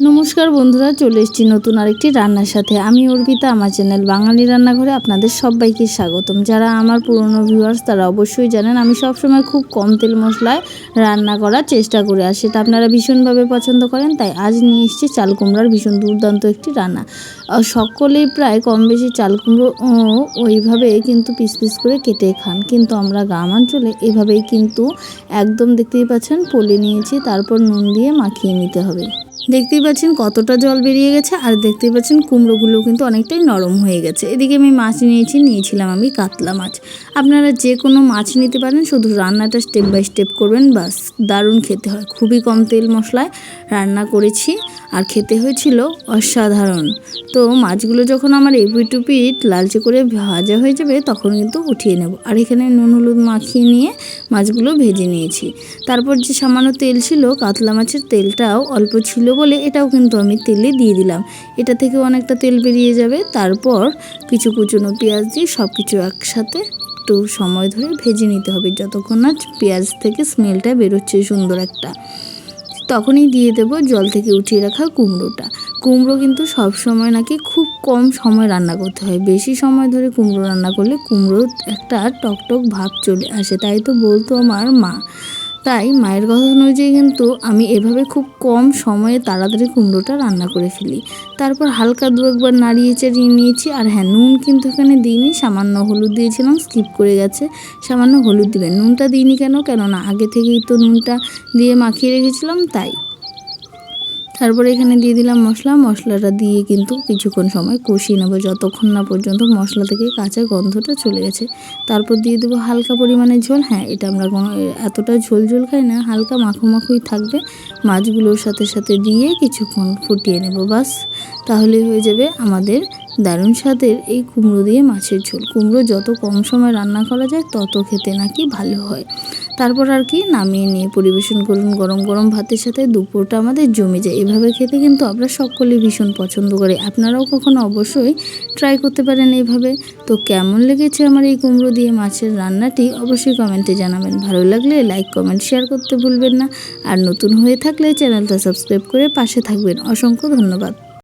নমস্কার বন্ধুরা, চলে এসেছি নতুন আরেকটি রান্নার সাথে। আমি অর্পিতা, আমার চ্যানেল বাঙালি রান্নাঘরে আপনাদের সবাইকে স্বাগতম। যারা আমার পুরনো ভিউয়ার্স তারা অবশ্যই জানেন আমি সবসময় খুব কম তেল মশলায় রান্না করার চেষ্টা করি, আর সেটা আপনারা ভীষণভাবে পছন্দ করেন। তাই আজ নিয়ে এসেছি চাল কুমড়ার ভীষণ দুর্দান্ত একটি রান্না। সকলেই প্রায় কম বেশি চাল কুমড়ো ওইভাবে কিন্তু পিস পিস করে কেটে খান। কিন্তু আমরা গ্রাম অঞ্চলে এভাবেই কিন্তু একদম দেখতেই পাচ্ছেন, পলে নিয়েছি, তারপর নুন দিয়ে মাখিয়ে নিতে হবে। দেখতেই পাচ্ছেন কতটা জল বেরিয়ে গেছে, আর দেখতেই পাচ্ছেন কুমড়োগুলো কিন্তু অনেকটাই নরম হয়ে গেছে। এদিকে আমি মাছ নিয়েছি, নিয়েছিলাম আমি কাতলা মাছ। আপনারা যে কোনো মাছ নিতে পারেন, শুধু রান্নাটা স্টেপ বাই স্টেপ করবেন, বাস দারুণ খেতে হয়। খুবই কম তেল মশলায় রান্না করেছি, আর খেতে হয়েছিল অসাধারণ। তো মাছগুলো যখন আমার এপিটুপিট লালচে করে ভাজা হয়ে যাবে, তখন কিন্তু উঠিয়ে নেব। আর এখানে নুন হলুদ মাখিয়ে নিয়ে মাছগুলো ভেজে নিয়েছি। তারপর যে সামান্য তেল ছিল, কাতলা মাছের তেলটাও অল্প ছিল বলে এটাও কিন্তু আমি তেলে দিয়ে দিলাম। এটা থেকে অনেকটা তেল বেরিয়ে যাবে। তারপর কিছু কুচনো পেঁয়াজ দিয়ে সব কিছু একসাথে একটু সময় ধরে ভেজে নিতে হবে। যতক্ষণ না পেঁয়াজ থেকে স্মেলটা বেরোচ্ছে সুন্দর একটা। তখনই দিয়ে দেবো জল থেকে উঠিয়ে রাখা কুমড়োটা। কুমড়ো কিন্তু সব সময় নাকি খুব কম সময় রান্না করতে হয়। বেশি সময় ধরে কুমড়ো রান্না করলে কুমড়ো একটা টকটক ভাব চলে আসে। তাই তো বলতো আমার মা। তাই মায়ের কথা অনুযায়ী কিন্তু আমি এভাবে খুব কম সময়ে তাড়াতাড়ি কুমড়োটা রান্না করে ফেলি। তারপর হালকা দু একবার নাড়িয়ে চাড়িয়ে নিয়েছি আর হ্যাঁ নুন কিন্তু এখানে দিইনি, সামান্য হলুদ দিয়েছিলাম স্কিপ করে গেছে। সামান্য হলুদ দিবেন, নুনটা দিইনি কেন? কেননা আগে থেকেই তো নুনটা দিয়ে মাখিয়ে রেখেছিলাম, তাই। তারপরে এখানে দিয়ে দিলাম মশলা। মশলাটা দিয়ে কিন্তু কিছুক্ষণ সময় কষিয়ে নেব। যতক্ষণ না পর্যন্ত মশলা থেকে কাঁচা গন্ধটা চলে গেছে। তারপর দিয়ে দেবো হালকা পরিমাণে ঝোল। হ্যাঁ এটা আমরা কোনো এতটা ঝোল ঝোল খাই না। হালকা মাখো মাখোই থাকবে। মাছগুলোর সাথে সাথে দিয়ে কিছুক্ষণ ফুটিয়ে নেব, বাস। তাহলেই হয়ে যাবে আমাদের দারুণ স্বাদের এই কুমড়ো দিয়ে মাছের ঝোল। কুমড়ো যত কম সময় রান্না করা যায়, তত খেতে নাকি ভালো হয়। তারপর আর কি নামিয়ে নিয়ে পরিবেশন করুন। গরম গরম ভাতের সাথে দুপুরটা আমাদের জমে যায়। এভাবে খেতে কিন্তু আমরা সকলে ভীষণ পছন্দ করি। আপনারাও কখনো অবশ্যই ট্রাই করতে পারেন এইভাবে তো কেমন লেগেছে আমার এই কুমড়ো দিয়ে মাছের রান্নাটি অবশ্যই কমেন্টে জানাবেন। ভালো লাগলে লাইক কমেন্ট শেয়ার করতে ভুলবেন না। আর নতুন হয়ে থাকলে চ্যানেলটা সাবস্ক্রাইব করে পাশে থাকবেন। অসংখ্য ধন্যবাদ।